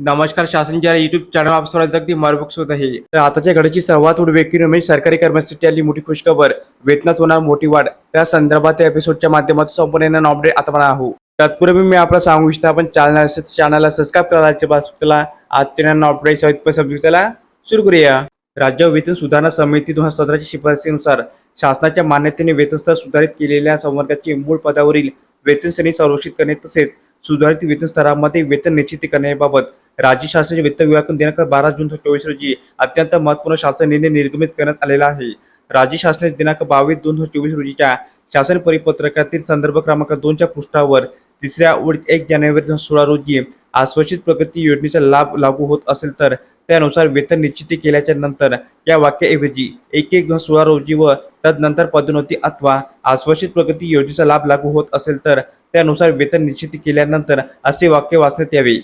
नमस्कार शासनच्या YouTube channel आप अगदी मार्बक्स होत आहे. तर आताच्या घडीची सर्वात मोठी व्यक्ती म्हणजे सरकारी कर्मचारी आली मोठी खुशखबर. वेतनात होणार मोठी वाढ. त्या संदर्भात या एपिसोडच्या माध्यमातून संपूर्ण अपडेट आता म्हणा आहो तत्पूर्वी मी आपला सांगू इच्छितो आपण चॅनल चॅनलला सबस्क्राईब करायचे बस त्याला आजच्या अपडेट सहित त्याला सुरू करूया. राज्य वेतन सुधारणा समिती दोन हजार सतराच्या शिफारसीनुसार शासनाच्या मान्यतेने वेतनस्तर सुधारित केलेल्या संवर्गाची मूळ पदावरील वेतन श्रेणी संरक्षित करणे तसेच सुधारित वेतन स्तरामध्ये वेतन निश्चित करण्याबाबत राज्य शासनाच्या वित्त विभागातून दिनांक बारा जून चोवीस रोजी अत्यंत महत्त्वपूर्ण शासन निर्णय निर्गमित करण्यात आलेला आहे. राज्य शासनाने दिनांक बावीस दोन हजार चोवीस रोजीच्या शासन परिपत्रकातील संदर्भ क्रमांक दोनच्या पृष्ठावर तिसऱ्या ओळीत एक जानेवारी दोन हजार सोळा रोजी आश्वासित प्रगती योजनेचा लाभ लागू होत असेल तर त्यानुसार वेतन निश्चिती केल्याच्यानंतर या वाक्याऐवजी एक एक दोन सोळा रोजी व तदनंतर पदोन्नती अथवा आश्वासित प्रगती योजनेचा लाभ लागू होत असेल तर त्यानुसार वेतन निश्चिती केल्यानंतर असे वाक्य वाचण्यात यावे.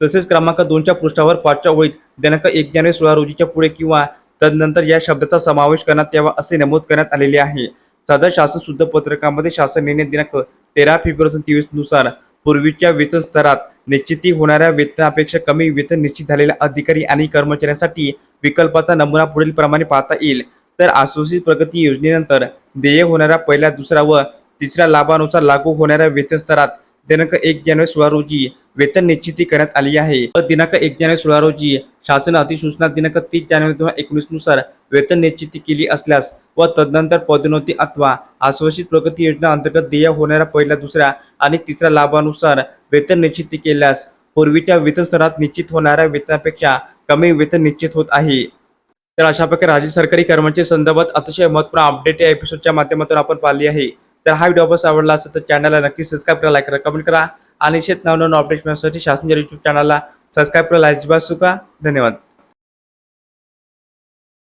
तसेच क्रमांक दोनच्या पृष्ठावर पाचच्या ओळीत दिनांक एक जानेवारी सोळा रोजीच्या पुढे किंवा तदनंतर या शब्दाचा समावेश करण्यात यावा असे नमूद करण्यात आलेले आहे. सदर शासन शुद्ध पत्रकामध्ये शासन निर्णय दिनांक तेरा फेब्रुवारी तेवीसनुसार पूर्वीच्या वेतन स्तरात निश्चिती होणाऱ्या वेतनापेक्षा कमी वेतन निश्चित झालेल्या अधिकारी आणि कर्मचाऱ्यांसाठी विकल्पाचा नमुना पुढील प्रमाणे पाहता येईल. तर आसोसित प्रगती योजनेनंतर देय होणाऱ्या पहिल्या दुसऱ्या व तिसऱ्या लाभानुसार लागू होणाऱ्या वेतन स्तरात दिनांक एक जानेवारी सोळा रोजी वेतन निश्चिती करण्यात आली आहे. दिनांक एक जानेवारी सोळा रोजी शासन अधिसूचना दिनांक तीस जानेवारी दोन हजार एकोणीसनुसार वेतन निश्चिती केली असल्यास व तदनंतर पदोन्नती अथवा आश्वासित प्रगती योजना अंतर्गत देय होणाऱ्या पहिल्या दुसऱ्या आणि तिसऱ्या लाभानुसार वेतन निश्चिती केल्यास पूर्वीच्या वेतन स्तरात निश्चित होणाऱ्या वेतनापेक्षा कमी वेतन निश्चित होत आहे. तर अशा प्रकारे राज्य सरकारी कर्मचारी संदर्भात अतिशय महत्त्वपूर्ण अपडेट या एपिसोडच्या माध्यमातून आपण पाहिली आहे. तर हा व्हिडिओ आवडला असेल तर चॅनलला नक्की सबस्क्राईब करा लाईक करा कमेंट करा. आणि शेत नवनवीन अपडेट मिळण्यासाठी शासनाच्या युट्यूब चॅनलला सबस्क्राईब करायला अजिबात चुका. धन्यवाद.